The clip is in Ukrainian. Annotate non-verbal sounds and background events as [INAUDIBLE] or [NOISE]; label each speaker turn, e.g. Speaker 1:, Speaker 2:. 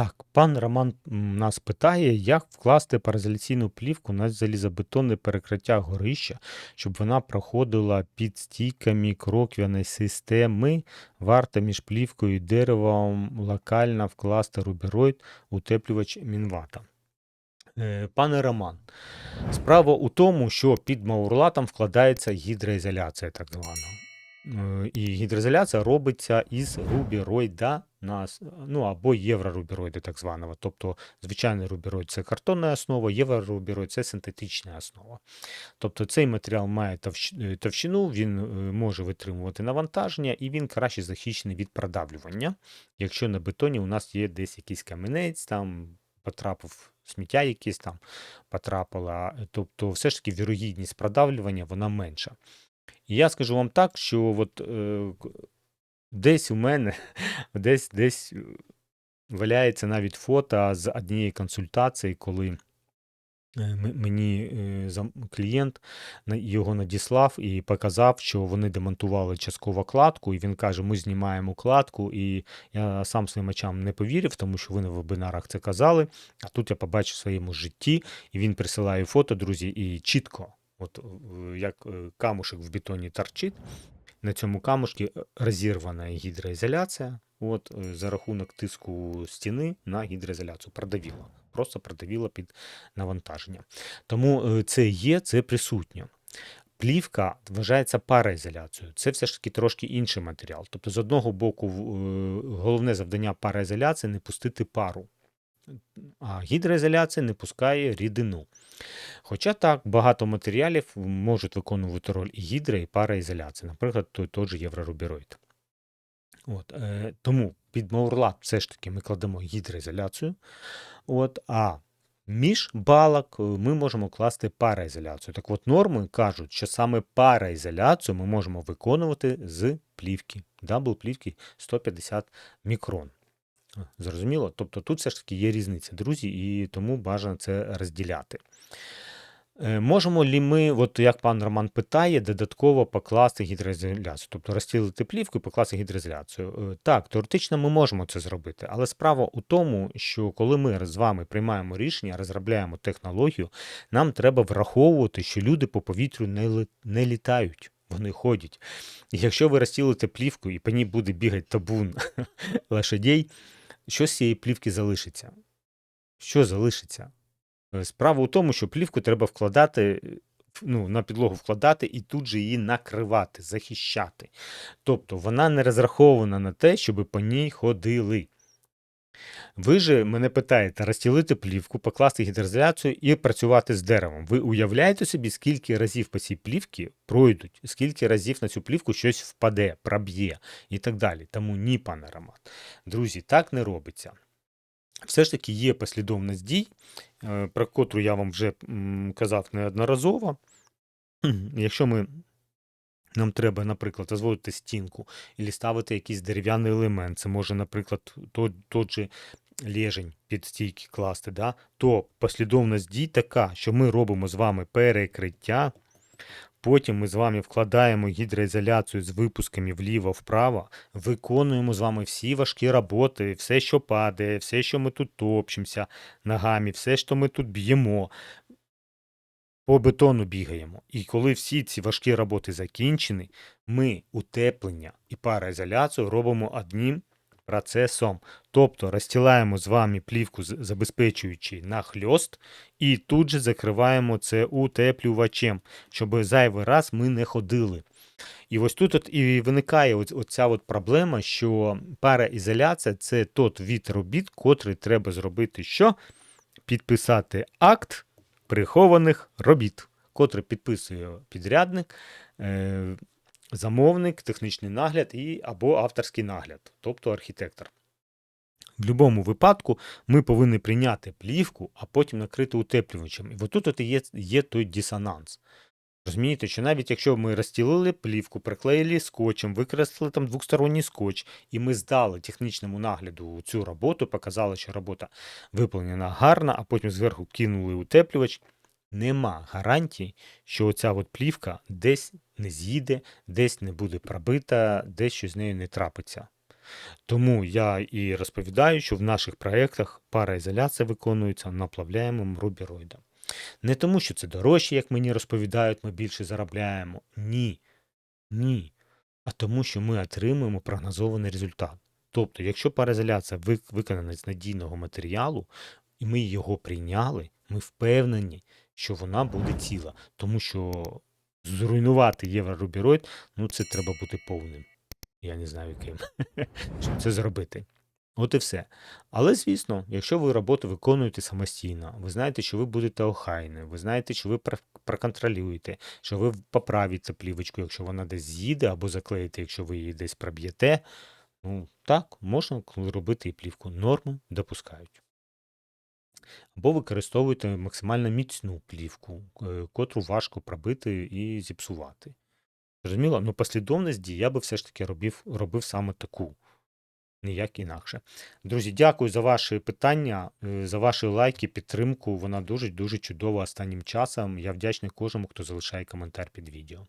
Speaker 1: Так, пан Роман нас питає, як вкласти пароізоляційну плівку на залізобетонне перекриття горища, щоб вона проходила під стійками кроквяної системи. Варто між плівкою і деревом локально вкласти рубероїд, утеплювач мінвата. Е, Пане Роман, справа у тому, що під маурлатом вкладається гідроізоляція, так звана. Е, І гідроізоляція робиться із рубіроїда на, ну, або єврорубіроїду, так званого. Тобто, звичайний рубіроїд це картонна основа, єврорубіроїд це синтетична основа. Тобто цей матеріал має е, товщину, він е, може витримувати навантаження і він краще захищений від продавлювання. Якщо на бетоні у нас є десь якийсь камінець, там потрапив сміття якесь там потрапило, тобто все ж таки вірогідність продавлювання вона менша. І я скажу вам так, що от, е, десь у мене, [LAUGHS] десь, десь е, валяється навіть фото з однієї консультації, коли е, мені е, клієнт його надіслав і показав, що вони демонтували частково кладку, і він каже: ми знімаємо кладку, і я сам своїм очам не повірив, тому що ви на вебінарах це казали. А тут я побачив в своєму житті, і він присилає фото, друзі, і чітко, от е, як е, камушек в бетоні торчить. На цьому камушці е, розірвана гідроізоляція. От за рахунок тиску стіни на гідроізоляцію продавіло. Просто продавіло під навантаження. Тому це є, це присутньо. Плівка вважається параізоляцією. Це все ж таки трошки інший матеріал. Тобто, з одного боку, головне завдання параізоляції не пустити пару, а гідроізоляція не пускає рідину. Хоча так, багато матеріалів можуть виконувати роль і гідро, і параізоляції, наприклад, той, той же єврорубіроїд. От, е, тому під маурлат все ж таки ми кладемо гідроізоляцію. От, а між балок е, ми можемо класти параізоляцію. Так от норми кажуть, що саме параізоляцію ми можемо виконувати з плівки, дабл плівки 150 мікрон. Зрозуміло? Тобто тут все ж таки є різниця, друзі, і тому бажано це розділяти. Е, Можемо лі ми, от як пан Роман питає, додатково покласти гідроізоляцію, тобто розстілити плівку і покласти гідроізоляцію. Е, Так, теоретично ми можемо це зробити, але справа у тому, що коли ми з вами приймаємо рішення, розробляємо технологію, нам треба враховувати, що люди по повітрю не, не літають. Вони ходять. І якщо ви розстілите плівку і по ній буде бігати табун [LAUGHS] лошадей, що з цієї плівки залишиться? Що залишиться? Е, Справа у тому, що плівку треба вкладати, е, ну, на підлогу вкладати і тут же її накривати, захищати. Тобто вона не розрахована на те, щоб по ній ходили. Ви же мене питаєте розстілити плівку, покласти гідроізоляцію і працювати з деревом. Ви уявляєте собі, скільки разів по цій плівці пройдуть, скільки разів на цю плівку щось впаде, проб'є і так далі. Тому ні, пане Роман. Друзі, так не робиться. Все ж таки є послідовність дій, е, про котру я вам вже казав неодноразово. Якщо ми, нам треба, наприклад, розводити стінку і ставити якийсь дерев'яний елемент, це може, наприклад, той, той же лежень під стійки класти, да? то послідовність дій така, що ми робимо з вами перекриття, потім ми з вами вкладаємо гідроізоляцію з випусками вліво-вправо, виконуємо з вами всі важкі роботи, все, що падає, все, що ми тут топчемося ногами, все, що ми тут б'ємо, по бетону бігаємо. І коли всі ці важкі роботи закінчені, ми утеплення і параізоляцію робимо одним процесом. Тобто розстилаємо з вами плівку, забезпечуючи нахльост, і тут же закриваємо це утеплювачем, щоб зайвий раз ми не ходили. І ось тут от і виникає оця от проблема, що параізоляція це тот від робіт, котрий треба зробити що? Підписати акт прихованих робіт, котре підписує підрядник, е, замовник, технічний нагляд і або авторський нагляд, тобто архітектор. В будь-якому випадку ми повинні прийняти плівку, а потім накрити утеплювачем. І отут от є, є той дисонанс. Розумієте, що навіть якщо ми розстілили плівку, приклеїли скотчем, використали там двосторонній скотч, і ми здали технічному нагляду цю роботу, показали, що робота виповнена гарно, а потім зверху кинули утеплювач, нема гарантій, що оця от плівка десь не з'їде, десь не буде пробита, десь щось з нею не трапиться. Тому я і розповідаю, що в наших проєктах параізоляція виконується наплавляємим рубіроїдом. Не тому, що це дорожче, як мені розповідають, ми більше заробляємо. Ні. Ні. А тому, що ми отримуємо прогнозований результат. Тобто, якщо параізоляція вик- виконана з надійного матеріалу, і ми його прийняли, ми впевнені, що вона буде ціла. Тому що зруйнувати єврорубіроїд, ну це треба бути повним. Я не знаю ким, [LAUGHS] щоб це зробити. От і все. Але, звісно, якщо ви роботу виконуєте самостійно, ви знаєте, що ви будете охайні, ви знаєте, що ви проконтролюєте, що ви поправите плівочку, якщо вона десь з'їде, або заклеїте, якщо ви її десь проб'єте. Ну, так, можна робити і плівку. Норму допускають. Або використовуйте максимально міцну плівку, е, котру важко пробити і зіпсувати. Зрозуміло? Ну, послідовність дій я би все ж таки робив, робив саме таку, ніяк інакше. Друзі, дякую за ваші питання, е, за ваші лайки, підтримку. Вона дуже дуже чудова останнім часом. Я вдячний кожному, хто залишає коментар під відео.